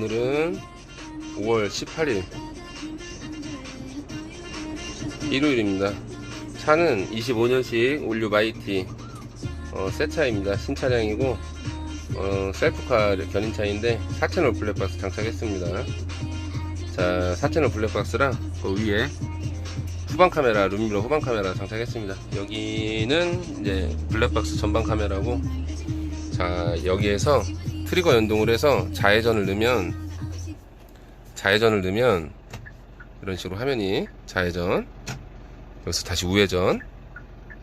오늘은 5월 18일 일요일입니다. 차는 25년식 올류 마이티 어, 새 차입니다. 신차량이고 어, 셀프카 견인차인데 4채널 블랙박스 장착했습니다. 자 4채널 블랙박스랑 그 위에 후방 카메라 룸미러 후방 카메라 장착했습니다. 여기는 이제 블랙박스 전방 카메라고 자 여기에서 트리거 연동을 해서 좌회전을 넣으면 좌회전을 넣으면 이런 식으로 화면이 좌회전 여기서 다시 우회전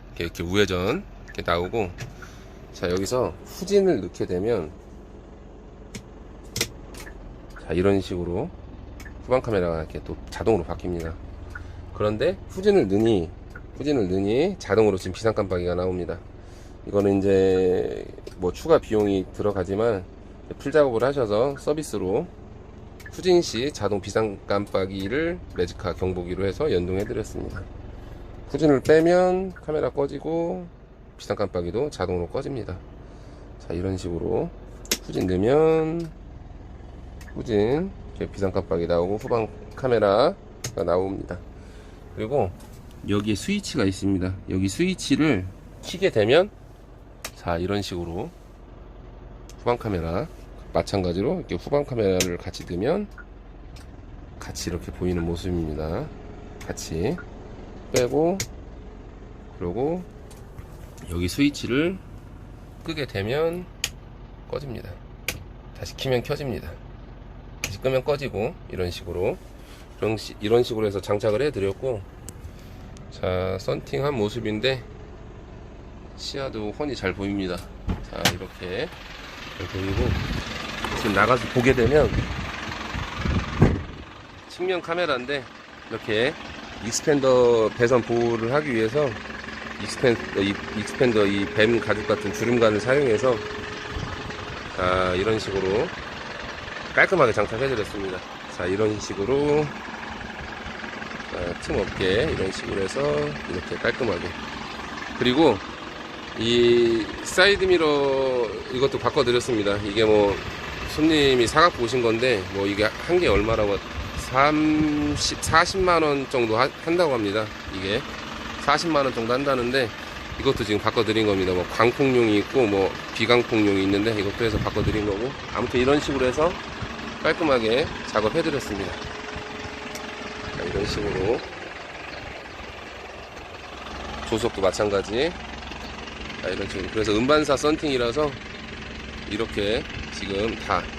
이렇게, 이렇게 우회전 이렇게 나오고 자 여기서 후진을 넣게 되면 자 이런 식으로 후방 카메라가 이렇게 또 자동으로 바뀝니다. 그런데 후진을 넣으니 후진을 넣으니 자동으로 지금 비상 깜빡이가 나옵니다. 이거는 이제 뭐 추가 비용이 들어가지만 풀 작업을 하셔서 서비스로 후진 시 자동 비상 깜빡이를 레지카 경보기로 해서 연동해 드렸습니다. 후진을 빼면 카메라 꺼지고 비상 깜빡이도 자동으로 꺼집니다. 자 이런 식으로 후진 넣으면 후진 비상 깜빡이 나오고 후방 카메라가 나옵니다. 그리고 여기에 스위치가 있습니다. 여기 스위치를 키게 되면 자 이런 식으로 후방 카메라 마찬가지로 이렇게 후방 카메라를 같이 넣으면 같이 이렇게 보이는 모습입니다. 같이 빼고 그리고 여기 스위치를 끄게 되면 꺼집니다. 다시 키면 켜집니다. 다시 끄면 꺼지고 이런 식으로 이런, 시- 이런 식으로 해서 장착을 해 드렸고 자 썬팅한 모습인데 시야도 훤히 잘 보입니다. 자 이렇게 잘 보이고 지금 나가서 보게 되면 측면 카메라인데 이렇게 익스펜더 배선 보호를 하기 위해서 익스펜더, 이, 익스펜더 이 뱀 가죽 같은 주름관을 사용해서 자 이런 식으로 깔끔하게 장착해 드렸습니다. 자 이런 식으로 자, 틈 없게 이런 식으로 해서 이렇게 깔끔하게. 그리고 이 사이드 미러 이것도 바꿔드렸습니다. 이게 뭐 손님이 사갖고 오신 건데 뭐 이게 한 개 얼마라고 30, 40만 원 정도 하- 한다고 합니다. 이게 40만 원 정도 한다는데 이것도 지금 바꿔드린 겁니다. 뭐 광폭용이 있고 뭐 비광폭용이 있는데 이것도 해서 바꿔드린 거고 아무튼 이런 식으로 해서 깔끔하게 작업해드렸습니다. 자, 이런 식으로 조석도 마찬가지 자, 이런 식으로. 그래서 음반사 썬팅이라서 이렇게 지금 다